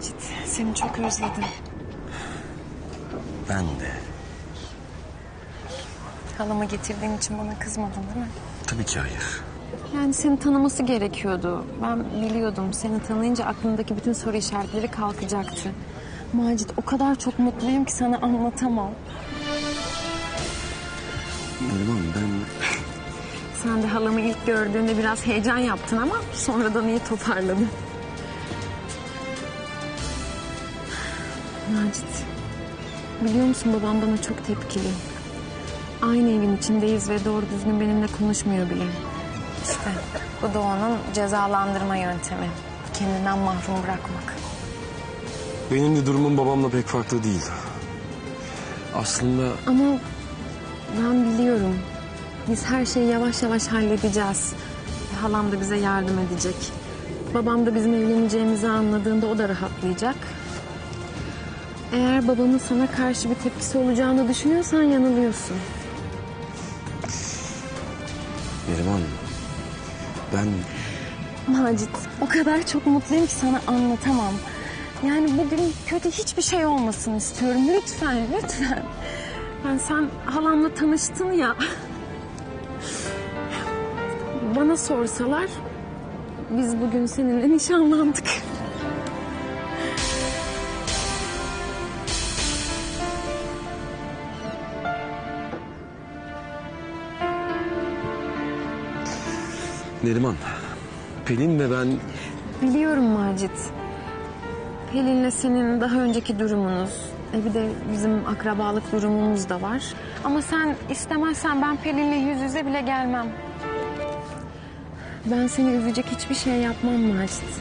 Macit, seni çok özledim. Ben de. Halamı getirdiğin için bana kızmadın değil mi? Tabii ki hayır. Yani seni tanıması gerekiyordu. Ben biliyordum. Seni tanıyınca aklımdaki bütün soru işaretleri kalkacaktı. Macit o kadar çok mutluyum ki sana anlatamam. Neriman ben... Sen de halamı ilk gördüğünde biraz heyecan yaptın ama sonradan iyi toparladın. Macit, biliyor musun babam bana çok tepkili. Aynı evin içindeyiz ve doğru düzgün benimle konuşmuyor bile. İşte bu da onun cezalandırma yöntemi. Kendinden mahrum bırakmak. Benim de durumum babamla pek farklı değil. Aslında Ama ben biliyorum. Biz her şeyi yavaş yavaş halledeceğiz. Halam da bize yardım edecek. Babam da bizim evleneceğimizi anladığında o da rahatlayacak. Eğer babamın sana karşı bir tepkisi olacağını düşünüyorsan yanılıyorsun. Neriman... Ben... Macit o kadar çok mutluyum ki sana anlatamam. Yani bugün kötü hiçbir şey olmasın istiyorum. Lütfen, lütfen. Yani sen halamla tanıştın ya. Bana sorsalar biz bugün seninle nişanlandık. Neriman... Pelin ve ben... Biliyorum Macit. Pelin'le senin daha önceki durumunuz. E bir de bizim akrabalık durumumuz da var. Ama sen istemezsen ben Pelin'le yüz yüze bile gelmem. Ben seni üzecek hiçbir şey yapmam Macit.